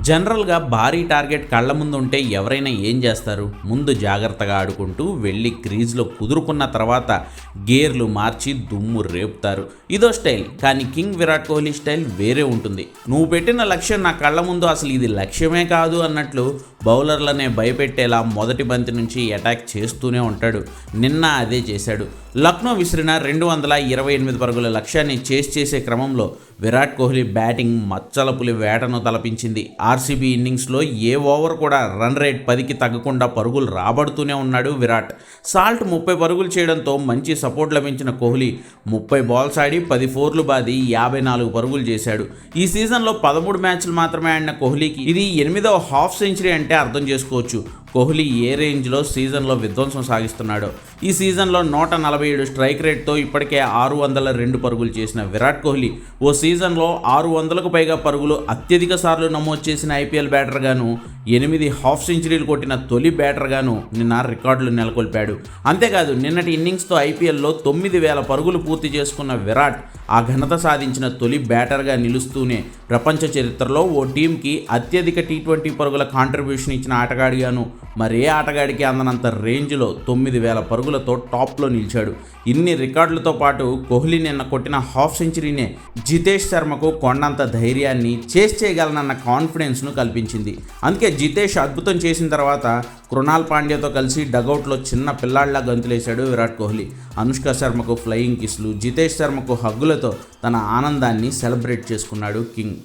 జనరల్గా భారీ టార్గెట్ కళ్ళ ముందు ఉంటే ఎవరైనా ఏం చేస్తారు? ముందు జాగ్రత్తగా ఆడుకుంటూ వెళ్ళి క్రీజ్లో కుదురుకున్న తర్వాత గేర్లు మార్చి దుమ్ము రేపుతారు. ఇదో స్టైల్. కానీ కింగ్ విరాట్ కోహ్లీ స్టైల్ వేరే ఉంటుంది. నువ్వు పెట్టిన లక్ష్యం నా కళ్ళ ముందు అసలు ఇది లక్ష్యమే కాదు అన్నట్లు బౌలర్లనే భయపెట్టేలా మొదటి బంతి నుంచి అటాక్ చేస్తూనే ఉంటాడు. నిన్న అదే చేశాడు. లక్నో విసిరిన రెండు వందల ఇరవై ఎనిమిది పరుగుల లక్ష్యాన్ని చేస్ చేసే క్రమంలో విరాట్ కోహ్లీ బ్యాటింగ్ మచ్చల పులి వేటను తలపించింది. ఆర్సీబీ ఇన్నింగ్స్లో ఏ ఓవర్ కూడా రన్ రేట్ పదికి తగ్గకుండా పరుగులు రాబడుతూనే ఉన్నాడు విరాట్. సాల్ట్ ముప్పై పరుగులు చేయడంతో మంచి సపోర్ట్ లభించిన కోహ్లీ ముప్పై బాల్స్ ఆడి పది ఫోర్లు బాది యాభై నాలుగు పరుగులు చేశాడు. ఈ సీజన్లో పదమూడు మ్యాచ్లు మాత్రమే ఆడిన కోహ్లీకి ఇది ఎనిమిదవ హాఫ్ సెంచరీ అంటే అర్థం చేసుకోవచ్చు. కోహ్లీ ఏ రేంజ్లో సీజన్లో విధ్వంసం సాగిస్తున్నాడో. ఈ సీజన్లో నూట నలభై ఏడు స్ట్రైక్ రేట్తో ఇప్పటికే ఆరు వందల రెండు పరుగులు చేసిన విరాట్ కోహ్లీ ఓ సీజన్లో ఆరు వందలకు పైగా పరుగులు అత్యధిక సార్లు నమోదు చేసిన ఐపీఎల్ బ్యాటర్గాను ఎనిమిది హాఫ్ సెంచరీలు కొట్టిన తొలి బ్యాటర్గాను నిన్న రికార్డులు నెలకొల్పాడు. అంతేకాదు నిన్నటి ఇన్నింగ్స్తో ఐపీఎల్లో తొమ్మిది వేల పరుగులు పూర్తి చేసుకున్న విరాట్ ఆ ఘనత సాధించిన తొలి బ్యాటర్గా నిలుస్తూనే ప్రపంచ చరిత్రలో ఓ టీంకి అత్యధిక టీ ట్వంటీ పరుగుల కాంట్రిబ్యూషన్ ఇచ్చిన ఆటగాడిగాను మరే ఆటగాడికి అందనంత రేంజ్లో తొమ్మిది వేల పరుగులతో టాప్లో నిలిచాడు? ఇన్ని రికార్డులతో పాటు కోహ్లీ నిన్న కొట్టిన హాఫ్ సెంచరీనే జితేష్ శర్మకు కొండంత ధైర్యాన్ని చేస్ చేయగలనన్న కాన్ఫిడెన్స్ను కల్పించింది. అందుకే జితేష్ అద్భుతం చేసిన తర్వాత కృణాల్ పాండ్యతో కలిసి డగౌట్లో చిన్న పిల్లాళ్ళా గంతులేశాడు విరాట్ కోహ్లీ. అనుష్క శర్మకు ఫ్లయింగ్ కిస్లు జితేష్ శర్మకు హగ్గులతో తన ఆనందాన్ని సెలబ్రేట్ చేసుకున్నాడు కింగ్.